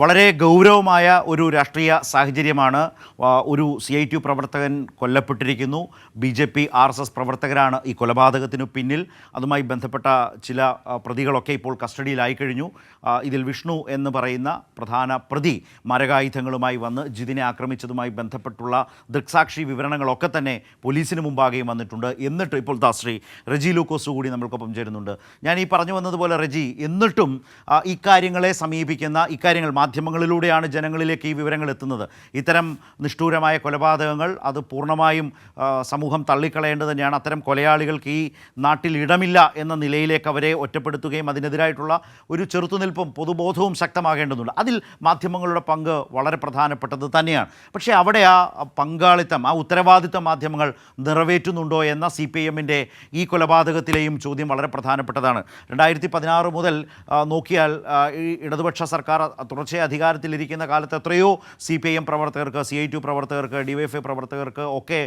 വളരെ ഗൗരവമായ ഒരു രാഷ്ട്രീയ സാഹചര്യമാണ് ഒരു സി ഐ ടി പ്രവർത്തകൻ കൊല്ലപ്പെട്ടിരിക്കുന്നു. B J P R S S പ്രവർത്തകരാണ് ഈ കൊലപാതകത്തിനു പിന്നിൽ. അതുമായി ബന്ധപ്പെട്ട ചില പ്രതികളൊക്കെ ഇപ്പോൾ കസ്റ്റഡിയിലായി കഴിഞ്ഞു. ഇതിൽ വിഷ്ണു എന്ന് പറയുന്ന പ്രധാന പ്രതി മരകായുധങ്ങളുമായി വന്ന് ജിതിനെ ആക്രമിച്ചതുമായി ബന്ധപ്പെട്ടുള്ള ദൃക്സാക്ഷി വിവരണങ്ങളൊക്കെ തന്നെ പോലീസിന് മുമ്പാകെയും വന്നിട്ടുണ്ട്. എന്നിട്ട് ഇപ്പോൾ ദാ ശ്രീ റെജി ലൂക്കോസ് കൂടി നമ്മൾക്കൊപ്പം ചേരുന്നുണ്ട്. ഞാൻ ഈ പറഞ്ഞു വന്നതുപോലെ റെജി എന്നിട്ടും ഇക്കാര്യങ്ങളെ സമീപിക്കുന്ന ഇക്കാര്യങ്ങൾ മാധ്യമങ്ങളിലൂടെയാണ് ജനങ്ങളിലേക്ക് ഈ വിവരങ്ങൾ എത്തുന്നത്. ഇത്തരം നിഷ്ഠൂരമായ കൊലപാതകങ്ങൾ അത് പൂർണമായും സമൂഹം തള്ളിക്കളയേണ്ടത് തന്നെയാണ്. അത്തരം കൊലയാളികൾക്ക് ഈ നാട്ടിൽ ഇടമില്ല എന്ന നിലയിലേക്ക് അവരെ ഒറ്റപ്പെടുത്തുകയും അതിനെതിരായിട്ടുള്ള ഒരു ചെറുത്തുനിൽപ്പും പൊതുബോധവും ശക്തമാകേണ്ടതുണ്ട്. അതിൽ മാധ്യമങ്ങളുടെ പങ്ക് വളരെ പ്രധാനപ്പെട്ടത് തന്നെയാണ്. പക്ഷേ അവിടെ ആ പങ്കാളിത്തം ആ ഉത്തരവാദിത്വ മാധ്യമങ്ങൾ നിറവേറ്റുന്നുണ്ടോ എന്ന സി പി എമ്മിന്റെ ഈ കൊലപാതകത്തിലെയും ചോദ്യം വളരെ പ്രധാനപ്പെട്ടതാണ്. രണ്ടായിരത്തി പതിനാറ് മുതൽ നോക്കിയാൽ ഈ ഇടതുപക്ഷ സർക്കാർ തുടർച്ചയായി അധികാരത്തിലിരിക്കുന്ന കാലത്ത് എത്രയോ സി പി ഐ എം പ്രവർത്തകർക്ക് സി ഐ ടു പ്രവർത്തകർക്ക് ഡി വൈ എഫ് ഐ പ്രവർത്തകർക്ക് ഒക്കെ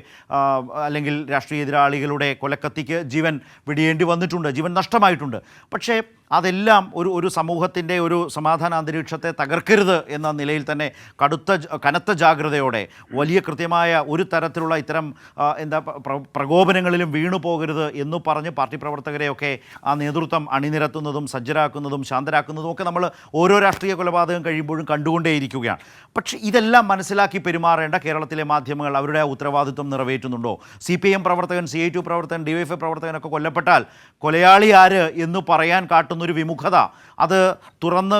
അല്ലെങ്കിൽ രാഷ്ട്രീയ എതിരാളികളുടെ കൊലക്കത്തിക്ക് ജീവൻ വിടിയേണ്ടി വന്നിട്ടുണ്ട് ജീവൻ നഷ്ടമായിട്ടുണ്ട്. പക്ഷേ അതെല്ലാം ഒരു ഒരു സമൂഹത്തിന്റെ ഒരു സമാധാന അന്തരീക്ഷത്തെ തകർക്കരുത് എന്ന നിലയിൽ തന്നെ കടുത്ത കനത്ത ജാഗ്രതയോടെ വലിയ കൃത്യമായ ഒരു തരത്തിലുള്ള ഇത്തരം എന്താ പ്ര- പ്രകോപനങ്ങളിലും വീണു പോകരുത് എന്ന് പറഞ്ഞ് പാർട്ടി പ്രവർത്തകരെയൊക്കെ ആ നേതൃത്വം അണിനിരത്തുന്നതും സജ്ജരാക്കുന്നതും ശാന്തരാക്കുന്നതും ഒക്കെ നമ്മൾ ഓരോ രാഷ്ട്രീയ കൊലപാതകം കഴിയുമ്പോഴും കണ്ടുകൊണ്ടേയിരിക്കുകയാണ്. പക്ഷേ ഇതെല്ലാം മനസ്സിലാക്കി പെരുമാറേണ്ട കേരളത്തിലെ മാധ്യമങ്ങൾ അവരുടെ ഉത്തരവാദിത്വം നിറവേറ്റുന്നുണ്ടോ? സി പി എം പ്രവർത്തകൻ സി ഐ ടു പ്രവർത്തകൻ ഡി വൈ എഫ് പ്രവർത്തകനൊക്കെ കൊല്ലപ്പെട്ടാൽ കൊലയാളി ആര് എന്ന് പറയാൻ കാട്ടുന്നൊരു വിമുഖത അത് തുറന്ന്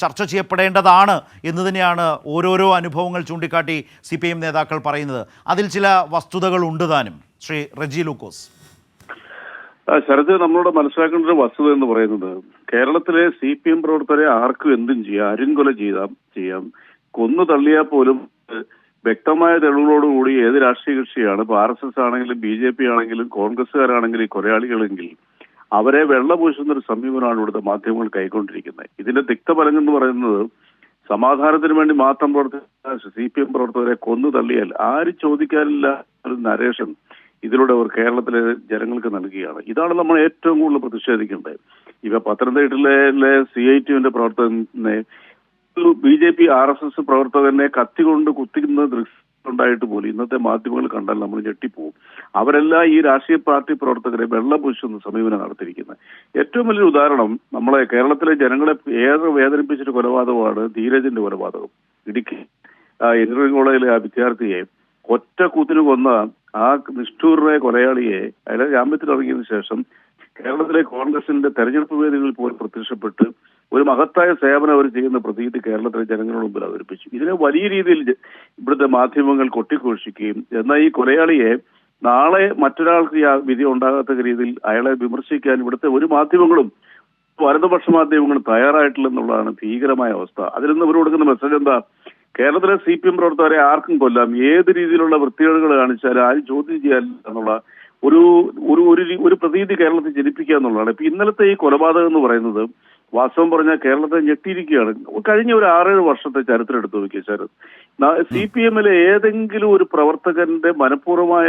ചർച്ച ചെയ്യപ്പെടേണ്ടതാണ് എന്ന് തന്നെയാണ് ഓരോരോ അനുഭവങ്ങൾ ചൂണ്ടിക്കാട്ടി സി പി എം നേതാക്കൾ പറയുന്നത്. അതിൽ ചില വസ്തുതകൾ ഉണ്ട് താനും. ശ്രീ റജി ലൂക്കോസ്. ശരത് നമ്മളോട് മനസ്സിലാക്കേണ്ട ഒരു വസ്തുത എന്ന് പറയുന്നത് കേരളത്തിലെ സി പി എം പ്രവർത്തകരെ ആർക്കും എന്തും ചെയ്യാം അരുങ്കൊല ചെയ്താം ചെയ്യാം. കൊന്നു തള്ളിയാൽ പോലും വ്യക്തമായ തെളിവുകളോടുകൂടി ഏത് രാഷ്ട്രീയ കക്ഷിയാണ്? ഇപ്പൊ ആർ എസ് എസ് ആണെങ്കിലും ബി ജെ പി ആണെങ്കിലും കോൺഗ്രസ്സുകാരാണെങ്കിലും കൊലയാളികളെങ്കിൽ അവരെ വെള്ളപൂശുന്ന ഒരു സമീപനമാണ് ഇവിടുത്തെ മാധ്യമങ്ങൾ കൈക്കൊണ്ടിരിക്കുന്നത്. ഇതിന്റെ തിക്തഫലം എന്ന് പറയുന്നത് സമാധാനത്തിന് വേണ്ടി മാത്രം പ്രവർത്തിച്ച സി പി എം പ്രവർത്തകരെ കൊന്നു തള്ളിയാൽ ആര് ചോദിക്കാനില്ല ഒരു നരേഷൻ ഇതിലൂടെ അവർ കേരളത്തിലെ ജനങ്ങൾക്ക് നൽകുകയാണ്. ഇതാണ് നമ്മൾ ഏറ്റവും കൂടുതൽ പ്രതിഷേധിക്കേണ്ടത്. ഇവ പത്തനംതിട്ടയിലെ സി ഐ ടിയുടെ പ്രവർത്തകനെ B J P R S S പ്രവർത്തകനെ കത്തികൊണ്ട് കുത്തിക്കുന്ന ദൃശ്യം ഉണ്ടായിട്ട് പോലും ഇന്നത്തെ മാധ്യമങ്ങൾ കണ്ടാൽ നമ്മൾ ഞെട്ടിപ്പോവും അവരെല്ലാം ഈ രാഷ്ട്രീയ പാർട്ടി പ്രവർത്തകരെ വെള്ളപൂശുന്ന സമീപനം നടത്തിയിരിക്കുന്നത്. ഏറ്റവും വലിയൊരു ഉദാഹരണം നമ്മളെ കേരളത്തിലെ ജനങ്ങളെ ഏറെ വേദനിപ്പിച്ചൊരു കൊലപാതകമാണ് ധീരജിന്റെ കൊലപാതകം. ഇടുക്കി എഞ്ചിനീയറിംഗ് കോളേജിലെ ആ വിദ്യാർത്ഥിയെ ഒറ്റ കൂത്തിന് കൊന്ന ആ നിഷ്ഠൂറിനെ കൊലയാളിയെ അയാളെ ജാമ്യത്തിൽ ഇറങ്ങിയതിനു ശേഷം കേരളത്തിലെ കോൺഗ്രസിന്റെ തെരഞ്ഞെടുപ്പ് വേദികളിൽ പോലും പ്രത്യക്ഷപ്പെട്ട് ഒരു മഹത്തായ സേവനം അവർ ചെയ്യുന്ന പ്രതീതി കേരളത്തിലെ ജനങ്ങളുടെ മുമ്പിൽ അവതരിപ്പിച്ചു. ഇതിനെ വലിയ രീതിയിൽ ഇവിടുത്തെ മാധ്യമങ്ങൾ കൊട്ടിഘോഷിക്കുകയും എന്നാൽ ഈ കൊലയാളിയെ നാളെ മറ്റൊരാൾക്ക് വിധി ഉണ്ടാകാത്ത രീതിയിൽ അയാളെ വിമർശിക്കാൻ ഇവിടുത്തെ ഒരു മാധ്യമങ്ങളും വലതുപക്ഷ മാധ്യമങ്ങളും തയ്യാറായിട്ടില്ലെന്നുള്ളതാണ് ഭീകരമായ അവസ്ഥ. അതിൽ നിന്ന് ഇവർ കൊടുക്കുന്ന മെസ്സേജ് എന്താ? കേരളത്തിലെ സി പി എം പ്രവർത്തകരെ ആർക്കും കൊല്ലാം. ഏത് രീതിയിലുള്ള വൃത്തികേടുകൾ കാണിച്ചാലും ആരും ചോദ്യം ചെയ്യാനില്ല എന്നുള്ള ഒരു ഒരു ഒരു പ്രതീതി കേരളത്തെ ജനിപ്പിക്കുക എന്നുള്ളതാണ്. ഇപ്പൊ ഇന്നലത്തെ ഈ കൊലപാതകം എന്ന് പറയുന്നത് വാസ്തവം പറഞ്ഞാൽ കേരളത്തെ ഞെട്ടിയിരിക്കുകയാണ്. കഴിഞ്ഞ ഒരു ആറേഴ് വർഷത്തെ ചരിത്രം എടുത്തു നോക്കിയ ശരത് സി പി എമ്മിലെ ഏതെങ്കിലും ഒരു പ്രവർത്തകന്റെ മനഃപൂർവമായ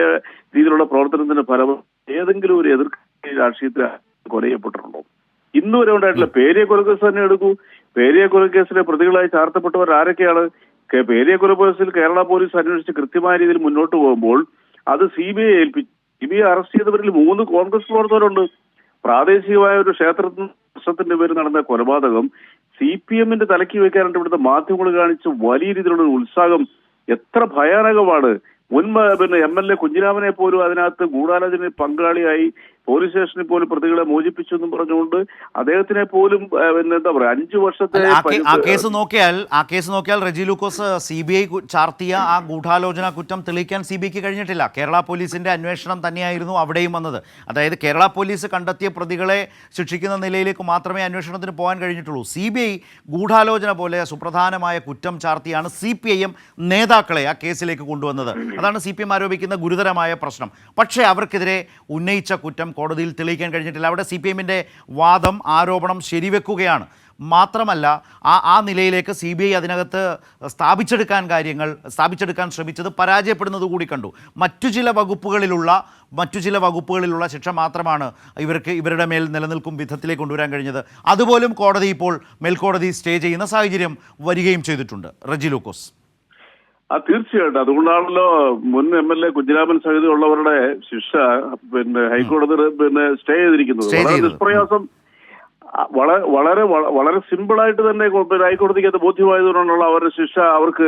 രീതിയിലുള്ള പ്രവർത്തനത്തിന്റെ ഫലം ഏതെങ്കിലും ഒരു എതിർ രാഷ്ട്രീയത്തിൽ കൊല ചെയ്യപ്പെട്ടിട്ടുണ്ടോ ഇന്ന് വരെ ഉണ്ടായിട്ടില്ല പേരിയ കൊലക്കേസ് തന്നെ എടുക്കൂ. പേരിയ കൊലക്കേസിലെ പ്രതികളായി ചാർത്തപ്പെട്ടവർ ആരൊക്കെയാണ്? പേരിയ കൊലക്കേസിൽ കേരള പോലീസ് അന്വേഷിച്ച് കൃത്യമായ രീതിയിൽ മുന്നോട്ട് പോകുമ്പോൾ അത് സി ബി ഐ ഏൽപ്പിച്ചു ബി അറസ്റ്റ് ചെയ്തവരിൽ മൂന്ന് കോൺഗ്രസ് പ്രവർത്തകരുണ്ട്. പ്രാദേശികമായ ഒരു ക്ഷേത്രത്തിൽ പ്രശ്നത്തിന്റെ പേര് നടന്ന കൊലപാതകം സി പി എമ്മിന്റെ തലയ്ക്ക് വെക്കാനായിട്ട് ഇവിടുത്തെ മാധ്യമങ്ങൾ കാണിച്ച വലിയ രീതിയിലുള്ള ഉത്സാഹം എത്ര ഭയാനകമാണ്. മുൻ പിന്നെ എം എൽ എ കുഞ്ഞിരാമനെ പോലും അതിനകത്ത് ഗൂഢാലോചനയിൽ പങ്കാളിയായി പോലീസ് സ്റ്റേഷനിൽ പോലും പ്രതികളെ മോചിപ്പിച്ചു എന്നും പറഞ്ഞുകൊണ്ട് അദ്ദേഹത്തിനെ പോലും എന്താ പറയാ അഞ്ചു വർഷത്തെ ആ കേസ് നോക്കിയാൽ ആ കേസ് നോക്കിയാൽ Reji Lukose C B I ചാർത്തിയ ആ ഗൂഢാലോചന കുറ്റം തെളിയിക്കാൻ സി ബി ഐക്ക് കഴിഞ്ഞിട്ടില്ല. കേരള പോലീസിന്റെ അന്വേഷണം തന്നെയായിരുന്നു അവിടെയും വന്നത്. അതായത് കേരള പോലീസ് കണ്ടെത്തിയ പ്രതികളെ ശിക്ഷിക്കുന്ന നിലയിലേക്ക് മാത്രമേ അന്വേഷണത്തിന് പോകാൻ കഴിഞ്ഞിട്ടുള്ളൂ. സി ബി ഐ ഗൂഢാലോചന പോലെ സുപ്രധാനമായ കുറ്റം ചാർത്തിയാണ് സി പി ഐ എം നേതാക്കളെ ആ കേസിലേക്ക് കൊണ്ടുവന്നത്. അതാണ് സി പി എം ആരോപിക്കുന്ന ഗുരുതരമായ പ്രശ്നം. പക്ഷേ അവർക്കെതിരെ ഉന്നയിച്ച കുറ്റം കോടതിയിൽ തെളിയിക്കാൻ കഴിഞ്ഞിട്ടില്ല. അവിടെ സി പി എമ്മിന്റെ വാദം ആരോപണം ശരിവെക്കുകയാണ്. മാത്രമല്ല ആ ആ നിലയിലേക്ക് സി ബി ഐ അതിനകത്ത് സ്ഥാപിച്ചെടുക്കാൻ കാര്യങ്ങൾ സ്ഥാപിച്ചെടുക്കാൻ ശ്രമിച്ചത് പരാജയപ്പെടുന്നത് കൂടി കണ്ടു. മറ്റു ചില വകുപ്പുകളിലുള്ള മറ്റു ചില വകുപ്പുകളിലുള്ള ശിക്ഷ മാത്രമാണ് ഇവർക്ക് ഇവരുടെ മേൽ നിലനിൽക്കും വിധത്തിലേക്ക് കൊണ്ടുവരാൻ കഴിഞ്ഞത്. അതുപോലും കോടതി ഇപ്പോൾ മേൽക്കോടതി സ്റ്റേ ചെയ്യുന്ന സാഹചര്യം വരികയും ചെയ്തിട്ടുണ്ട്. റജി ലൂക്കോസ് ആ തീർച്ചയായിട്ടും. അതുകൊണ്ടാണല്ലോ മുൻ എം എൽ എ കുഞ്ഞിരാമൻ സഹിതമുള്ളവരുടെ ശിക്ഷ പിന്നെ ഹൈക്കോടതി പിന്നെ സ്റ്റേ ചെയ്തിരിക്കുന്നത്. വളരെ നിഷ്പ്രയാസം വളരെ വളരെ വള- വളരെ സിമ്പിൾ ആയിട്ട് തന്നെ ഹൈക്കോടതിക്ക് അത് ബോധ്യമായതുകൊണ്ടുള്ള അവരുടെ ശിക്ഷ അവർക്ക്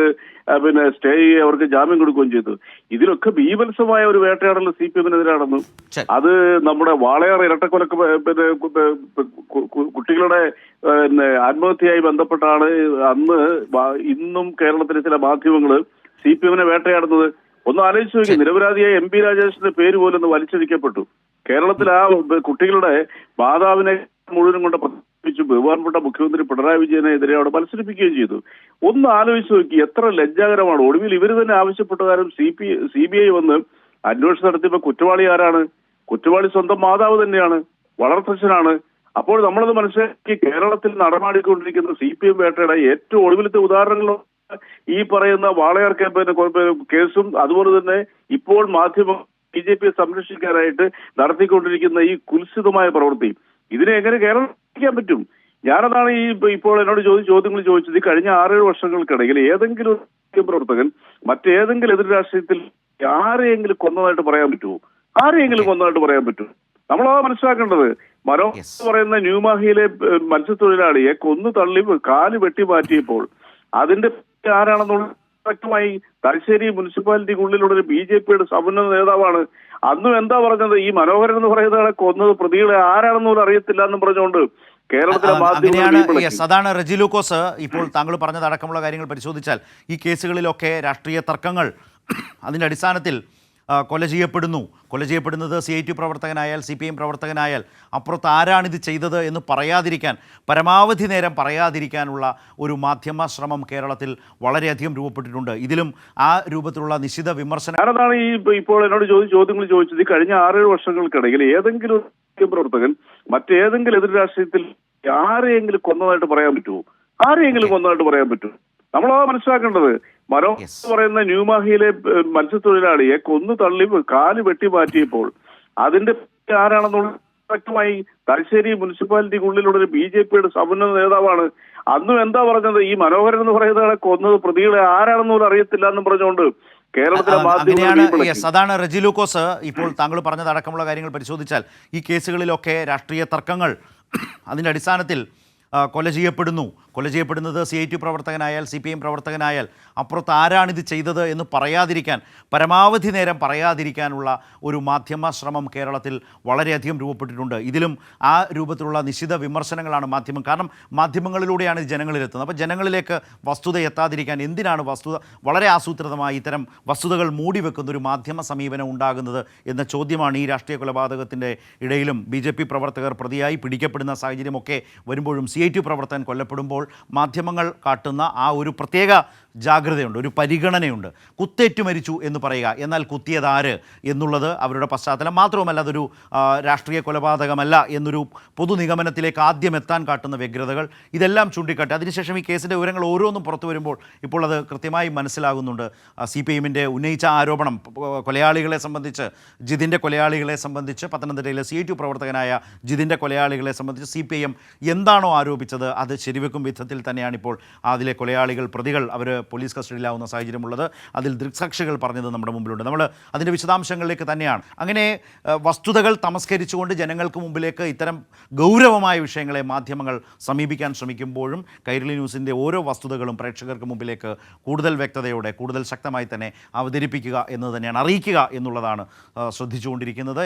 പിന്നെ സ്റ്റേ അവർക്ക് ജാമ്യം കൊടുക്കുകയും ചെയ്തു. ഇതിലൊക്കെ ബീഭത്സമായ ഒരു വേട്ടയാടൽ സി പി എമ്മിനെതിരെ നടന്നു അത് നമ്മുടെ വാളയാർ ഇരട്ടക്കൊലക്ക് പിന്നെ കുട്ടികളുടെ പിന്നെ ആത്മഹത്യയായി ബന്ധപ്പെട്ടാണ് അന്ന് ഇന്നും കേരളത്തിലെ ചില മാധ്യമങ്ങൾ സി പി എമ്മിനെ വേട്ടയാടുന്നത്. ഒന്ന് ആലോചിച്ച് നോക്കി നിരപരാധിയായ എം പി രാജേഷിന്റെ പേര് പോലും ഒന്ന് വലിച്ചടിക്കപ്പെട്ടു കേരളത്തിൽ ആ കുട്ടികളുടെ മാതാവിനെ മുഴുവനും കൊണ്ട് പ്രത്യേകിച്ച് ബഹുമാനപ്പെട്ട മുഖ്യമന്ത്രി പിണറായി വിജയനെതിരെ അവിടെ മത്സരിപ്പിക്കുകയും ചെയ്തു. ഒന്ന് ആലോചിച്ച് നോക്കി എത്ര ലജ്ജാകരമാണ്. ഒടുവിൽ ഇവർ തന്നെ ആവശ്യപ്പെട്ട കാര്യം C P C B I വന്ന് അന്വേഷണം നടത്തിയപ്പോ കുറ്റവാളി ആരാണ്? കുറ്റവാളി സ്വന്തം മാതാവ് തന്നെയാണ് വളർത്തച്ഛനാണ്. അപ്പോൾ നമ്മളത് മനസ്സിലാക്കി കേരളത്തിൽ നടമാടിക്കൊണ്ടിരിക്കുന്ന സി പി എം വേട്ടയുടെ ഏറ്റവും ഒടുവിലത്തെ ഉദാഹരണങ്ങൾ ഈ പറയുന്ന വാളയാർ ക്യാമ്പയിന് കേസും അതുപോലെ തന്നെ ഇപ്പോൾ മാധ്യമം ബി ജെ പിയെ സംരക്ഷിക്കാനായിട്ട് നടത്തിക്കൊണ്ടിരിക്കുന്ന ഈ കുൽസിതമായ പ്രവൃത്തി. ഇതിനെ എങ്ങനെ കേരളത്തിക്കാൻ പറ്റും? ഞാനതാണ് ഈ ഇപ്പൊ ഇപ്പോൾ എന്നോട് ചോദിച്ച ചോദ്യങ്ങൾ ചോദിച്ചത് ഈ കഴിഞ്ഞ ആറേഴ് വർഷങ്ങൾക്കിടയിൽ ഏതെങ്കിലും പ്രവർത്തകൻ മറ്റേതെങ്കിലും എതിർ രാഷ്ട്രീയത്തിൽ ആരെയെങ്കിലും കൊന്നതായിട്ട് പറയാൻ പറ്റുമോ? ആരെയെങ്കിലും കൊന്നതായിട്ട് പറയാൻ പറ്റുമോ? നമ്മളതാ മനസ്സിലാക്കേണ്ടത്. മനോ എന്ന് പറയുന്ന ന്യൂമാഹിയിലെ മത്സ്യത്തൊഴിലാളിയെ കൊന്നു തള്ളി കാൽ വെട്ടി മാറ്റിയപ്പോൾ അതിന്റെ ആരാണെന്നുള്ള വ്യക്തമായി തലശ്ശേരി മുനിസിപ്പാലിറ്റിക്കുള്ളിലുള്ള ഒരു ബി ജെ പിയുടെ സമുന്നത നേതാവാണ്. അന്നും എന്താ പറഞ്ഞത്? ഈ മനോഹരൻ എന്ന് പറയുന്നതാണ് കൊന്നത് പ്രതികളെ ആരാണെന്ന് പോലും അറിയത്തില്ല എന്നും പറഞ്ഞുകൊണ്ട് അങ്ങനെയാണ് അതാണ് റെജിലൂക്കോസ് ഇപ്പോൾ താങ്കൾ പറഞ്ഞതടക്കമുള്ള കാര്യങ്ങൾ പരിശോധിച്ചാൽ. ഈ കേസുകളിലൊക്കെ രാഷ്ട്രീയ തർക്കങ്ങൾ അതിന്റെ അടിസ്ഥാനത്തിൽ കൊല ചെയ്യപ്പെടുന്നു. കൊല ചെയ്യപ്പെടുന്നത് സി ഐ ടി പ്രവർത്തകനായാൽ സി പി എം പ്രവർത്തകനായാൽ. അപ്പുറത്ത് ആരാണിത് ചെയ്തത് എന്ന് പറയാതിരിക്കാൻ പരമാവധി നേരം പറയാതിരിക്കാനുള്ള ഒരു മാധ്യമ ശ്രമം കേരളത്തിൽ വളരെയധികം രൂപപ്പെട്ടിട്ടുണ്ട്. ഇതിലും ആ രൂപത്തിലുള്ള നിശ്ചിത വിമർശനം ഞാനതാണ് ഈ ഇപ്പോൾ എന്നോട് ചോദിച്ച ചോദ്യങ്ങൾ ചോദിച്ചത്. ഈ കഴിഞ്ഞ ആറേഴ് വർഷങ്ങൾക്കിടയിൽ ഏതെങ്കിലും പ്രവർത്തകൻ മറ്റേതെങ്കിലും എതിർ രാഷ്ട്രീയത്തിൽ ആരെയെങ്കിലും കൊന്നതായിട്ട് പറയാൻ പറ്റുമോ? ആരെയെങ്കിലും കൊന്നതായിട്ട് പറയാൻ പറ്റുമോ? നമ്മളത് മനസ്സിലാക്കേണ്ടത് മനോ Yes. എന്ന് പറയുന്ന ന്യൂമാഹിയിലെ മത്സ്യത്തൊഴിലാളിയെ കൊന്നു തള്ളി കാൽ വെട്ടി മാറ്റിയപ്പോൾ അതിന്റെ ആരാണെന്നുള്ള വ്യക്തമായി തലശ്ശേരി മുനിസിപ്പാലിറ്റിക്കുള്ളിലുള്ള ഒരു ബി ജെ പിയുടെ സമുന്നത നേതാവാണ്. അന്നും എന്താ പറഞ്ഞത്? ഈ മനോഹരൻ എന്ന് പറയുന്നതാണ് കൊന്നത് പ്രതികളെ ആരാണെന്ന് പോലും അറിയത്തില്ല എന്നും പറഞ്ഞുകൊണ്ട് അങ്ങനെയാണ് യെസ് അതാണ് റെജി ലൂക്കോസ് ഇപ്പോൾ താങ്കൾ പറഞ്ഞതടക്കമുള്ള കാര്യങ്ങൾ പരിശോധിച്ചാൽ ഈ കേസുകളിലൊക്കെ രാഷ്ട്രീയ തർക്കങ്ങൾ അതിന്റെ അടിസ്ഥാനത്തിൽ കൊല ചെയ്യപ്പെടുന്നു. കൊല ചെയ്യപ്പെടുന്നത് സി ഐ ടി പ്രവർത്തകനായാൽ സി പി എം പ്രവർത്തകനായാൽ അപ്പുറത്ത് ആരാണിത് ചെയ്തത് എന്ന് പറയാതിരിക്കാൻ പരമാവധി നേരം പറയാതിരിക്കാനുള്ള ഒരു മാധ്യമ ശ്രമം കേരളത്തിൽ വളരെയധികം രൂപപ്പെട്ടിട്ടുണ്ട്. ഇതിലും ആ രൂപത്തിലുള്ള നിശ്ചിത വിമർശനങ്ങളാണ് മാധ്യമം. കാരണം മാധ്യമങ്ങളിലൂടെയാണ് ഇത് ജനങ്ങളിലെത്തുന്നത്. അപ്പോൾ ജനങ്ങളിലേക്ക് വസ്തുത എത്താതിരിക്കാൻ എന്തിനാണ് വസ്തുത വളരെ ആസൂത്രിതമായി ഇത്തരം വസ്തുതകൾ മൂടി വെക്കുന്ന ഒരു മാധ്യമ സമീപനം ഉണ്ടാകുന്നത് എന്ന ചോദ്യമാണ് ഈ രാഷ്ട്രീയ കൊലപാതകത്തിന്റെ ഇടയിലും ബി പ്രവർത്തകർ പ്രതിയായി പിടിക്കപ്പെടുന്ന സാഹചര്യമൊക്കെ വരുമ്പോഴും സി ഐ ടി പ്രവർത്തകൻ കൊല്ലപ്പെടുമ്പോൾ മാധ്യമങ്ങൾ കാട്ടുന്ന ആ ഒരു പ്രത്യേക ജാഗ്രതയുണ്ട് ഒരു പരിഗണനയുണ്ട്. കുത്തേറ്റു മരിച്ചു എന്ന് പറയുക. എന്നാൽ കുത്തിയതാര് എന്നുള്ളത് അവരുടെ പശ്ചാത്തലം. മാത്രവുമല്ല അതൊരു രാഷ്ട്രീയ കൊലപാതകമല്ല എന്നൊരു പൊതു നിഗമനത്തിലേക്ക് ആദ്യം എത്താൻ കാട്ടുന്ന വ്യഗ്രതകൾ ഇതെല്ലാം ചൂണ്ടിക്കാട്ടി. അതിനുശേഷം ഈ കേസിന്റെ വിവരങ്ങൾ ഓരോന്നും പുറത്തു വരുമ്പോൾ ഇപ്പോൾ അത് കൃത്യമായി മനസ്സിലാകുന്നുണ്ട്. സി പി എമ്മിന്റെ ഉന്നയിച്ച ആരോപണം കൊലയാളികളെ സംബന്ധിച്ച് ജിതിന്റെ കൊലയാളികളെ സംബന്ധിച്ച് പത്തനംതിട്ടയിലെ സി ടു പ്രവർത്തകനായ ജിതിന്റെ കൊലയാളികളെ സംബന്ധിച്ച് സി പി എം എന്താണോ ആരോപിച്ചത് അത് ശരിവെക്കും വിധത്തിൽ തന്നെയാണ് ഇപ്പോൾ അതിലെ കൊലയാളികൾ പ്രതികൾ അവർ പോലീസ് കസ്റ്റഡിയിലാവുന്ന സാഹചര്യമുള്ളത്. അതിൽ ദൃക്സാക്ഷികൾ പറഞ്ഞത് നമ്മുടെ മുമ്പിലുണ്ട്. നമ്മൾ അതിന്റെ വിശദാംശങ്ങളിലേക്ക് തന്നെയാണ്. അങ്ങനെ വസ്തുതകൾ തമസ്കരിച്ചുകൊണ്ട് ജനങ്ങൾക്ക് മുമ്പിലേക്ക് ഇത്തരം ഗൗരവമായ വിഷയങ്ങളെ മാധ്യമങ്ങൾ സമീപിക്കാൻ ശ്രമിക്കുമ്പോഴും കൈരളി ന്യൂസിന്റെ ഓരോ വസ്തുതകളും പ്രേക്ഷകർക്ക് മുമ്പിലേക്ക് കൂടുതൽ വ്യക്തതയോടെ കൂടുതൽ ശക്തമായി തന്നെ അവതരിപ്പിക്കുക എന്ന് തന്നെയാണ് അറിയിക്കുക എന്നുള്ളതാണ് ശ്രദ്ധിച്ചുകൊണ്ടിരിക്കുന്നത്.